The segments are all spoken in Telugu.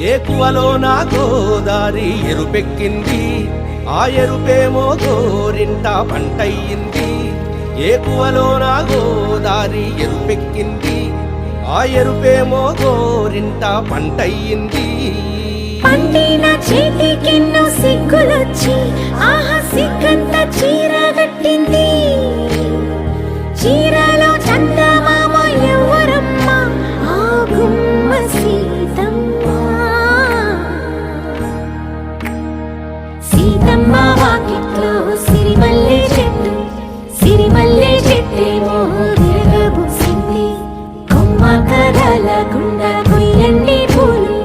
ఏకువలో నా గోదారి ఎరుపెక్కింది ఆ ఎరుపేమో గోరింట పంటయ్యింది. ఏకువలో నా గోదారి ఎరుపెక్కింది ఆ ఎరుపేమో గోరింట పంటయ్యింది. పండిన చేతికెన్నో సిగ్గులొచ్చి ఆహా సిగ్గంత చీర సిరిమల్లె చెట్టు సిరిమల్లె చెట్టేమో విరగబూసింది కొమ్మ కదలకుండా కొయ్యండి పూలు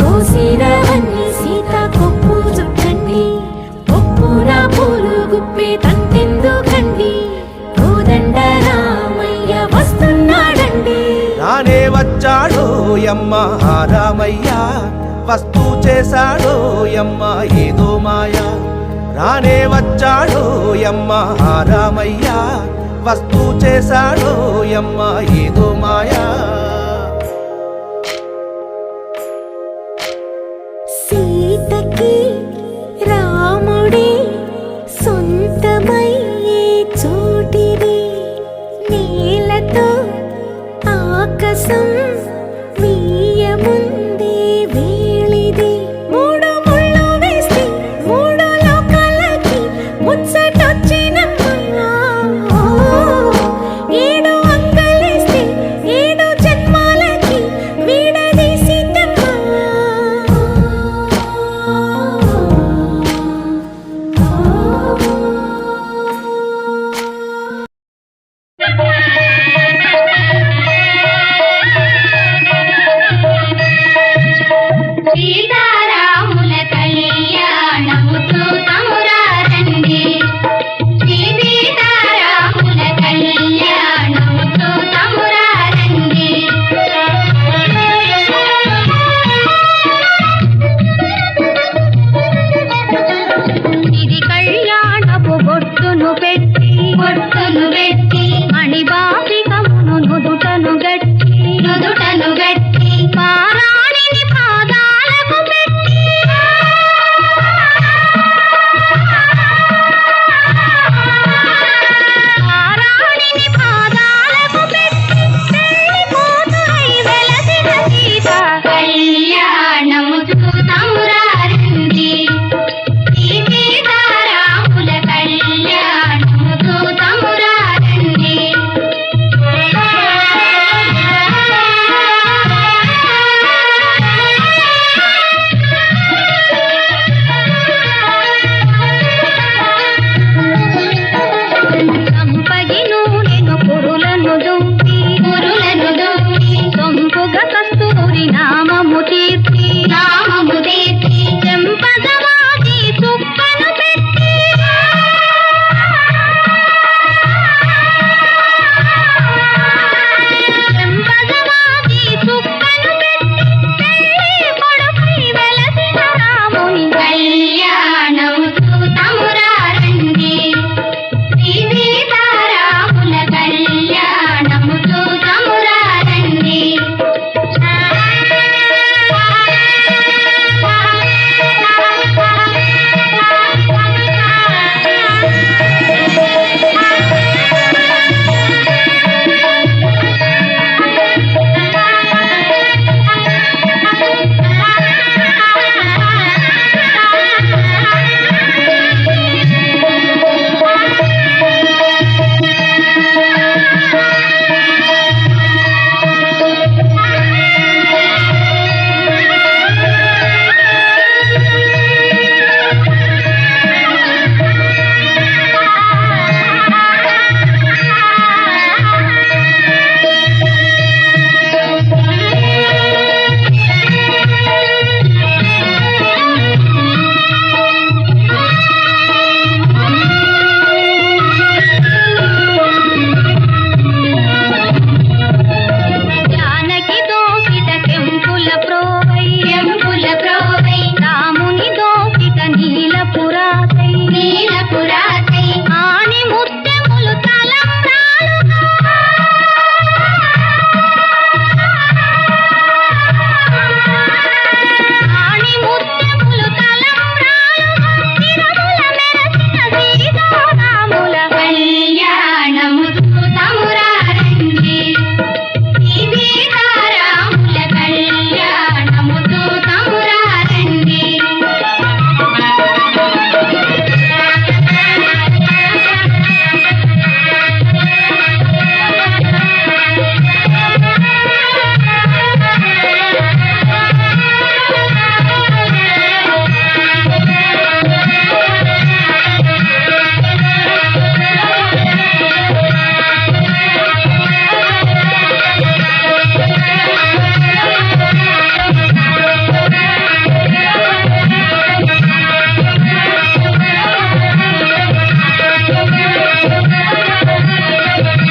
కోసిరవన్నీ సీత కొప్పు చుట్టండి. కొప్పున పూలు గుప్పే తంతెందుకండి కోదండ రామయ్య వస్తున్నాడండి. రానే వచ్చాడో యమ్మ రామయ్య. వస్తూ చేశాడో యమ్మ ఏదో మాయ. రానే వచ్చాడు యమ్మ. రామయ్య వస్తూ చేశాడు యమ్మ. ఏదో మాయా. Thank you.